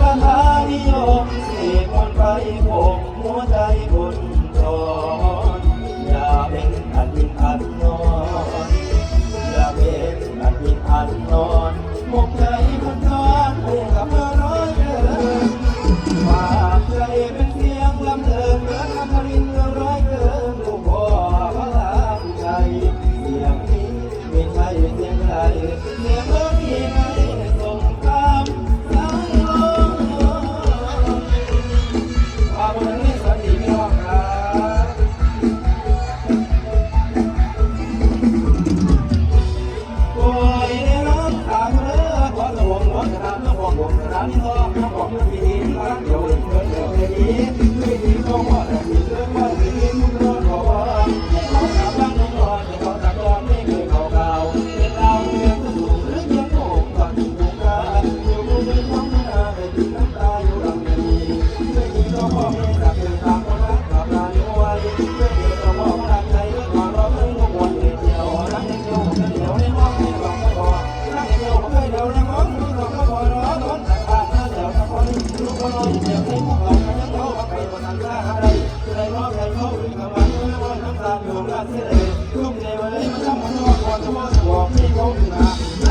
คาถานิยมเสกคนไปโขกหัวใจคนจรอนย่าเป็นอันอันนอนอย่าเป็นอันยินอันนอน มีโค้งหนึ่งนะ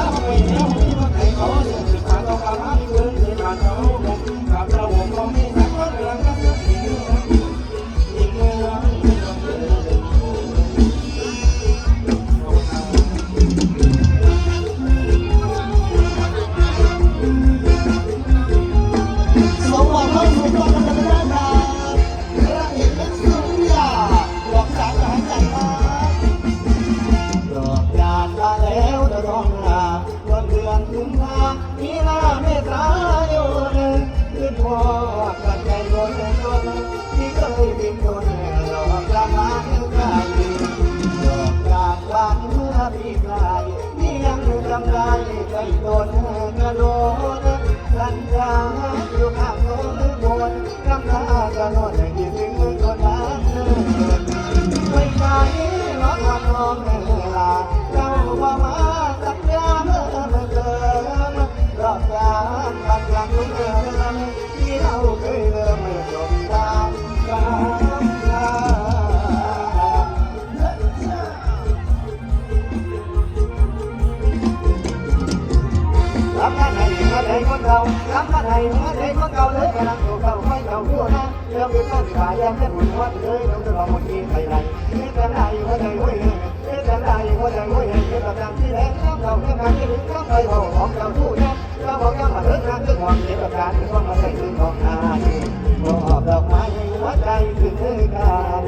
กันจะหุ่นวัดเลยต้องจะลองมากินไปไหนคิดกันได้ว่าใจห้วยเฮคิดกัได้ว่าใจห้วยเฮคิดกันที่แรกน้ำเราน้ำมันที่ลิ้นน้ำไปเราของเราผู้น้ำเราขอกย้ำมาเถิดน้ำจะหวังเกี่ยวกัการที่ต้องมาใส่ถึงของอาชีพบอกดอกไม้ให้หัวใจถึงคือการ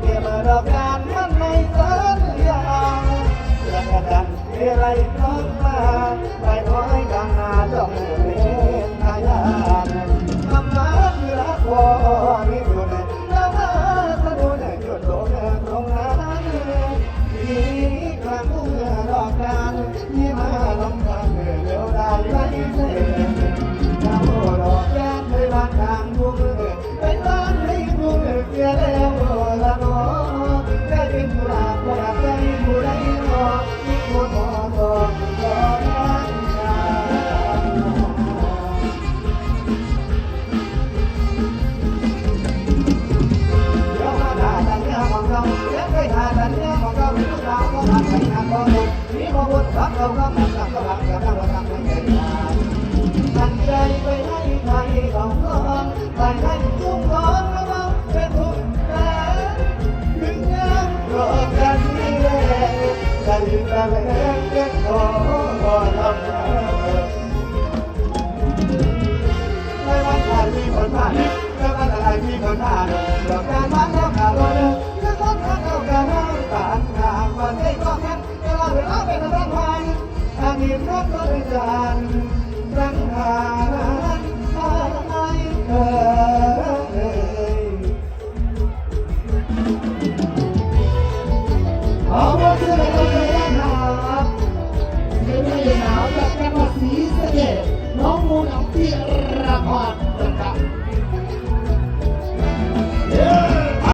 เกี่ยวดอกการมันไม่สัญญาเรื่องกันเรื่องอะไรต้ หน้าเรื่องอะไรที่คนหาเดอกการมันเรื่องการรอเรื่องเรื่องคนข้างเก่าการห้างต่างทางวันนี้ก็แค่เวลาเวลาเป็นรางไห้ทางนี้รักก็เป็นจานรังหาไอ้เธอ